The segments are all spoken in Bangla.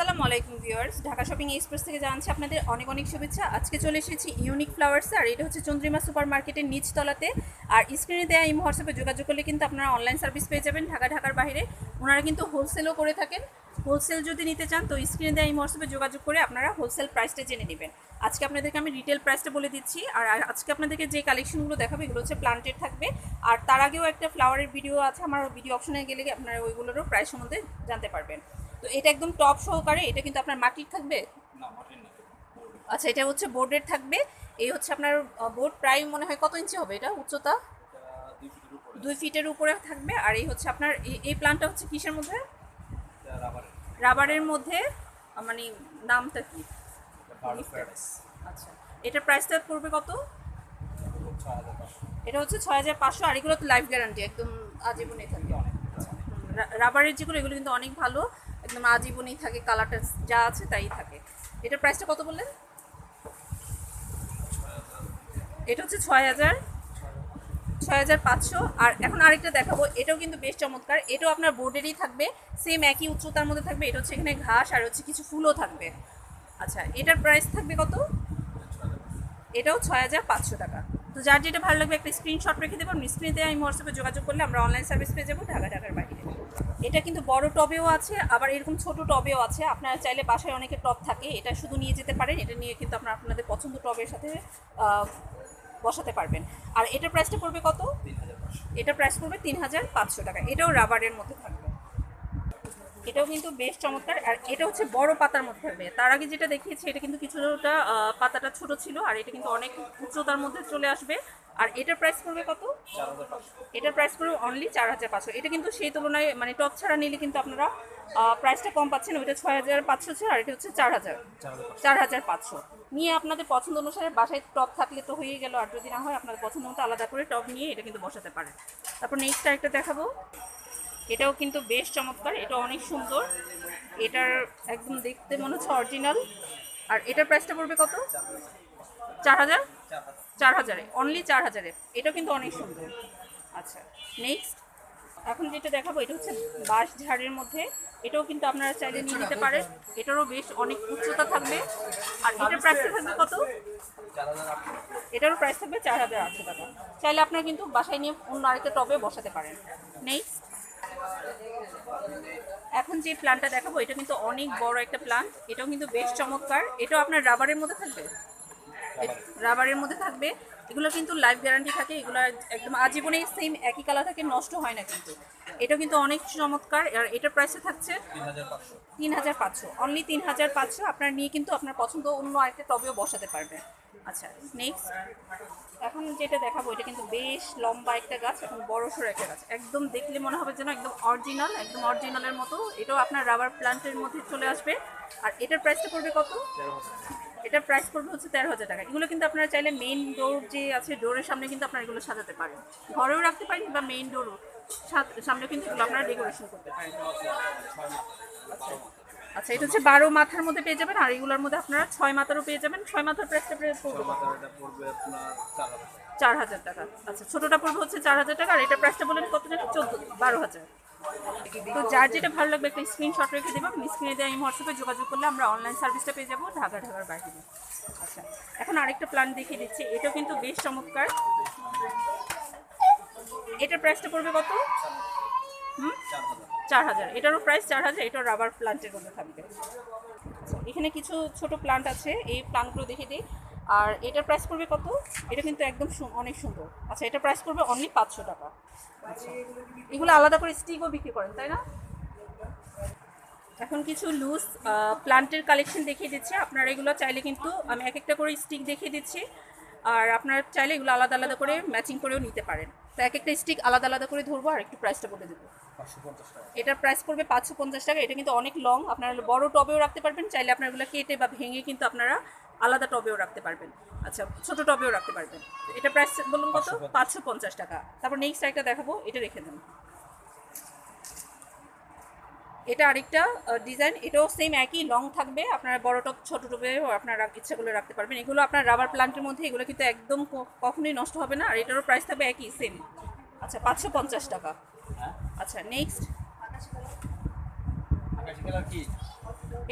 আসসালামু আলাইকুম ভিউয়ার্স, ঢাকা শপিং এক্সপ্রেস থেকে জানছি আপনাদের অনেক অনেক শুভেচ্ছা। আজকে চলে এসেছি ইউনিক ফ্লাওয়ার্সে আর এটা হচ্ছে চন্দ্রিমা সুপার মার্কেটের নিচতলাতে। আর স্ক্রিনে দেওয়া এই হোয়াটসঅ্যাপে যোগাযোগ করলে কিন্তু আপনারা অনলাইন সার্ভিস পেয়ে যাবেন ঢাকা, ঢাকার বাইরে। ওনারা কিন্তু হোলসেলও করে থাকেন। হোলসেল যদি নিতে চান, তো স্ক্রিনে দেওয়া এই হোয়াটসঅ্যাপে যোগাযোগ করে আপনারা হোলসেল প্রাইসটা জেনে নেবেন। আজকে আপনাদেরকে আমি রিটেল প্রাইসটা বলে দিচ্ছি। আর আজকে আপনাদেরকে যে কালেকশনগুলো দেখাবো, এগুলো হচ্ছে প্লান্টেড থাকবে। আর তার আগেও একটা ফ্লাওয়ারের ভিডিও আছে, আমার ভিডিও অপশনে গেলে আপনারা ওইগুলোরও প্রাইস সম্বন্ধে জানতে পারবেন। তো এটা একদম টপ সহকারে এটা কিন্তু আপনার মাটির থাকবে? আচ্ছা এটা হচ্ছে বোর্ডের থাকবে। এই হচ্ছে আপনার বোর্ড প্রায় মনে হয় কত ইঞ্চি হবে এটা উচ্চতা? দুই ফিটের উপরে। থাকবে। আর এই হচ্ছে আপনার এই- প্ল্যানটা হচ্ছে কিসের মধ্যে? রাবারের মধ্যে মানে নামটা কি? আচ্ছা এটার প্রাইসটা পড়বে কত? এটা হচ্ছে ছয় হাজার পাঁচশো। আর এগুলো তো লাইফ গ্যারান্টি একদম আজীবনই থাকবে। অনেক। রাবারের যেগুলো এগুলো কিন্তু অনেক ভালো। একদম আজীবনই থাকে কালারটা যা আছে তাই থাকে। এটার প্রাইসটা কত বললেন? এটা হচ্ছে ছয় হাজার ছয় হাজার পাঁচশো। আর এখন আরেকটা দেখাবো, এটাও কিন্তু বেশ চমৎকার। এটাও আপনার বোর্ডেরই থাকবে সেম একই উচ্চতার মধ্যে থাকবে। এটা হচ্ছে এখানে ঘাস আর হচ্ছে কিছু ফুলও থাকবে। আচ্ছা এটার প্রাইস থাকবে কত? এটাও ছয় হাজার পাঁচশো টাকা। তো যার যেটা ভালো লাগবে, একটা স্ক্রিনশট রেখে দেবো স্ক্রিনে আমি হোয়াটসঅ্যাপে যোগাযোগ করলে আমরা অনলাইন সার্ভিস পেয়ে যাব, ঢাকা ঢাকার বাইরে। এটা কিন্তু বড় টবেও আছে আবার এরকম ছোট টবেও আছে। আপনারা চাইলে বাসায় অনেকে টব থাকে এটা শুধু নিয়ে যেতে পারেন এটা নিয়ে কিন্তু আপনারা আপনাদের পছন্দ টবের সাথে বসাতে পারবেন। আর এটা প্রাইসটা পড়বে কত? এটা প্রাইস পড়বে তিন হাজার পাঁচশো টাকা। এটাও রাবারের মধ্যে থাকবে। এটাও কিন্তু বেশ চমৎকার আর এটা হচ্ছে বড় পাতার মধ্যে থাকবে। তার আগে যেটা দেখিয়েছি এটা কিন্তু কিছুটা পাতাটা ছোট ছিল আর এটা কিন্তু অনেক উচ্চতার মধ্যে চলে আসবে। আর এটার প্রাইস পড়বে কত? এটার প্রাইস পড়বে অনলি চার হাজার পাঁচশো। এটা কিন্তু সেই তুলনায় মানে টপ ছাড়া নিলে কিন্তু আপনারা প্রাইসটা কম পাচ্ছেন, ওইটা ছয় হাজার পাঁচশো ছিল আর এটা হচ্ছে চার হাজার। চার হাজার পাঁচশো। নিয়ে আপনাদের পছন্দ অনুসারে বাসায় টপ থাকলে তো হয়ে গেল, আর যদি না হয় আপনাদের পছন্দ মতো আলাদা করে টপ নিয়ে এটা কিন্তু বসাতে পারেন। তারপর নেক্সট আরেকটা দেখাবো। এটাও কিন্তু বেশ চমৎকার, এটা অনেক সুন্দর। এটার একদম দেখতে মনে হচ্ছে অরিজিনাল আর এটার প্রাইসটা পড়বে কত? চার হাজার। চার হাজারে অনলি চার হাজারে। এটা কিন্তু অনেক সুন্দর। আচ্ছা নেক্সট এখন যেটা দেখাবো, এটা হচ্ছে বাঁশ ঝাড়ের মধ্যে। এটাও কিন্তু আপনারা চাইলে নিয়ে নিতে পারেন। এটারও বেশ অনেক উচ্চতা থাকবে। আর এটার প্রাইস থাকবে কত? এটারও প্রাইস থাকবে চার হাজার আটশো টাকা। চাইলে আপনারা কিন্তু বাসায় নিয়ে অন্য আরেকটা টবে বসাতে পারেন। নেক্সট এখন যে প্ল্যানটা দেখাবো, এটা কিন্তু অনেক বড় একটা প্ল্যান এটাও কিন্তু বেশ চমৎকার। এটাও আপনার রাবারের মধ্যে থাকবে? রাবারের মধ্যে থাকবে। এগুলো কিন্তু লাইফ গ্যারান্টি থাকে এগুলো একদম আজীবনেই সেম একই কালার থাকে নষ্ট হয় না কিন্তু। এটা কিন্তু অনেক চমৎকার আর এটার প্রাইসে থাকছে তিন হাজার পাঁচশো। তিন হাজার পাঁচশো। অনলি তিন হাজার পাঁচশো আপনার নিয়ে কিন্তু আপনার পছন্দ অন্য আরেকটা টবেও বসাতে পারবে আচ্ছা নেক্সট এখন যেটা দেখাবো এটা কিন্তু বেশ লম্বা একটা গাছ এখন বড় সড়ো একটা গাছ। একদম দেখলে মনে হবে যেন একদম অরিজিনাল একদম অরিজিনালের মতো। এটাও আপনার রাবার প্লান্টের মধ্যে চলে আসবে। আর এটার প্রাইসটা পড়বে কত? এটার প্রাইস পড়বে হচ্ছে তেরো হাজার টাকা। এগুলো কিন্তু আপনারা চাইলে মেইন ডোর যে আছে ডোরের সামনে কিন্তু আপনারা এগুলো সাজাতে পারেন। ঘরেও রাখতে পারেন বা মেইন ডোরও সামনে কিন্তু এগুলো আপনারা ডেকোরেশন করতে পারেন। আচ্ছা এটা হচ্ছে বারো মাথার মধ্যে পেয়ে যাবেন আর এগুলোর মধ্যে আপনারা ছয় মাথারও পেয়ে যাবেন। ছয় মাথার প্রাইসটা পড়বে এটা। চার হাজার টাকা। আচ্ছা ছোটটা পড়বে হচ্ছে চার হাজার টাকা আর এটা প্রাইসটা বলেন কত টাকা চোদ্দ বারো হাজার। তো যার যেটা ভালো লাগবে একটা স্ক্রিনশট রেখে দেবো। স্ক্রিনে দেওয়া এই হোয়াটসঅ্যাপে যোগাযোগ করলে আমরা অনলাইন সার্ভিসটা পেয়ে যাব, ঢাকা, ঢাকার বাইরে। আচ্ছা এখন আরেকটা প্ল্যান দেখিয়ে দিচ্ছি। এটাও কিন্তু বেশ চমৎকার। এটার প্রাইসটা পড়বে কত? হুম? চার হাজার। এটারও প্রাইস চার হাজার, এটাও রাবার প্লান্টের মধ্যে থাকবে। এখানে কিছু ছোট প্লান্ট আছে। এই প্লান্টগুলো দেখে দিই। আর এটার প্রাইস পড়বে কত? এটা কিন্তু একদম অনেক সুন্দর। আচ্ছা এটা প্রাইস পড়বে অনলি পাঁচশো টাকা। এগুলো আলাদা করে স্টিকও বিক্রি করেন তাই না? এখন কিছু লুজ প্লান্টের কালেকশন দেখিয়ে দিচ্ছি। আপনারা এগুলো চাইলে কিন্তু আমি এক একটা করে স্টিক দেখিয়ে দিচ্ছি। আর আপনারা চাইলে এগুলো আলাদা আলাদা করে ম্যাচিং করেও নিতে পারেন। তো এক একটা স্টিক আলাদা আলাদা করে ধরবো আর একটু প্রাইসটা বলে দেবো। এটার প্রাইস পড়বে পাঁচশো পঞ্চাশ টাকা। এটা কিন্তু অনেক লং আপনারা বড় টবেও রাখতে পারবেন। চাইলে আপনার এগুলো কেটে বা ভেঙে কিন্তু আপনারা আলাদা টবেও রাখতে পারবেন। আচ্ছা ছোট টবেও রাখতে পারবেন। এটা প্রাইস বলুন কত? পাঁচশো পঞ্চাশ। টাকা। তারপর নেক্সট একটা দেখাবো এটা রেখে দেন। এটা আরেকটা ডিজাইন এটাও সেম একই লং থাকবে। আপনারা বড় টপ ছোট টপেও আপনারা ইচ্ছা করলে রাখতে পারবেন। এগুলো আপনার রাবার প্লান্টের মধ্যে এগুলো কিন্তু একদম ক- কখনোই নষ্ট হবে না। আর এটারও প্রাইস থাকবে একই সেম আচ্ছা পাঁচশো পঞ্চাশ টাকা। আচ্ছা নেক্সট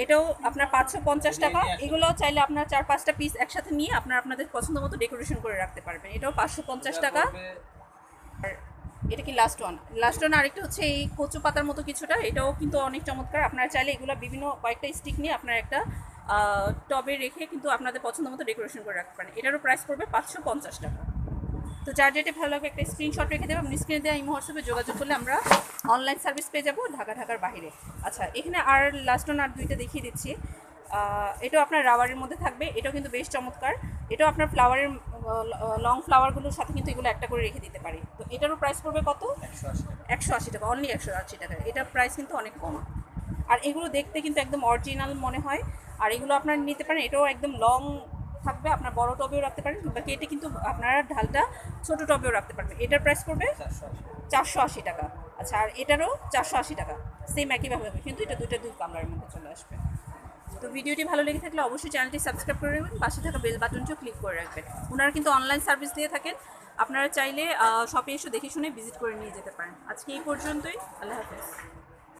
এটাও আপনার পাঁচশো পঞ্চাশ টাকা। এগুলো চাইলে আপনার চার পাঁচটা পিস একসাথে নিয়ে আপনার আপনাদের পছন্দ মতো ডেকোরেশন করে রাখতে পারবেন। এটাও পাঁচশো পঞ্চাশ টাকা। আর এটা কি লাস্ট ওয়ান লাস্ট ওয়ান আরেকটা হচ্ছে এই কচু পাতার মতো কিছুটা। এটাও কিন্তু অনেক চমৎকার। আপনারা চাইলে এগুলো বিভিন্ন কয়েকটা স্টিক নিয়ে আপনার একটা টবে রেখে কিন্তু আপনাদের পছন্দ মতো ডেকোরেশন করে রাখতে পারেন। এটারও প্রাইস পড়বে পাঁচশো পঞ্চাশ টাকা। তো যার যেটা ভালো লাগে একটা স্ক্রিনশট রেখে দেবো, আপনি স্ক্রিনে দেওয়া এই হোয়াটসঅ্যাপে যোগাযোগ করলে আমরা অনলাইন সার্ভিস পেয়ে যাব ঢাকা, ঢাকার বাইরে। আচ্ছা এখানে আর লাস্ট ওন আর দুইটা দেখিয়ে দিচ্ছি। এটাও আপনার রাবারের মধ্যে থাকবে, এটাও কিন্তু বেশ চমৎকার। এটাও আপনার ফ্লাওয়ারের লং ফ্লাওয়ারগুলোর সাথে কিন্তু এগুলো একটা করে রেখে দিতে পারি। তো এটারও প্রাইস পড়বে কত? একশো আশি টাকা অনলি একশো আশি টাকা। এটার প্রাইস কিন্তু অনেক কম। আর এগুলো দেখতে কিন্তু একদম অরিজিনাল মনে হয়। আর এগুলো আপনার নিতে পারেন, এটাও একদম লং থাকবে, আপনার বড় টবেও রাখতে পারেন বাকি এটা কিন্তু আপনারা ঢালটা ছোট টবেও রাখতে পারবেন। এটার প্রাইস পড়বে চারশো আশি টাকা। আচ্ছা আর এটারও চারশো আশি টাকা। সেম একইভাবে হবে, কিন্তু এটা দুইটা দুই কামলার মধ্যে চলে আসবে। তো ভিডিওটি ভালো লেগে থাকলে অবশ্যই চ্যানেলটি সাবস্ক্রাইব করে রাখবেন, পাশে থাকা বেল বাটনটিও ক্লিক করে রাখবেন। ওনারা কিন্তু অনলাইন সার্ভিস দিয়ে থাকেন। আপনারা চাইলে শপে এসে দেখে শুনে ভিজিট করে নিয়ে যেতে পারেন। আজকে এই পর্যন্তই, আল্লাহ হাফেজ।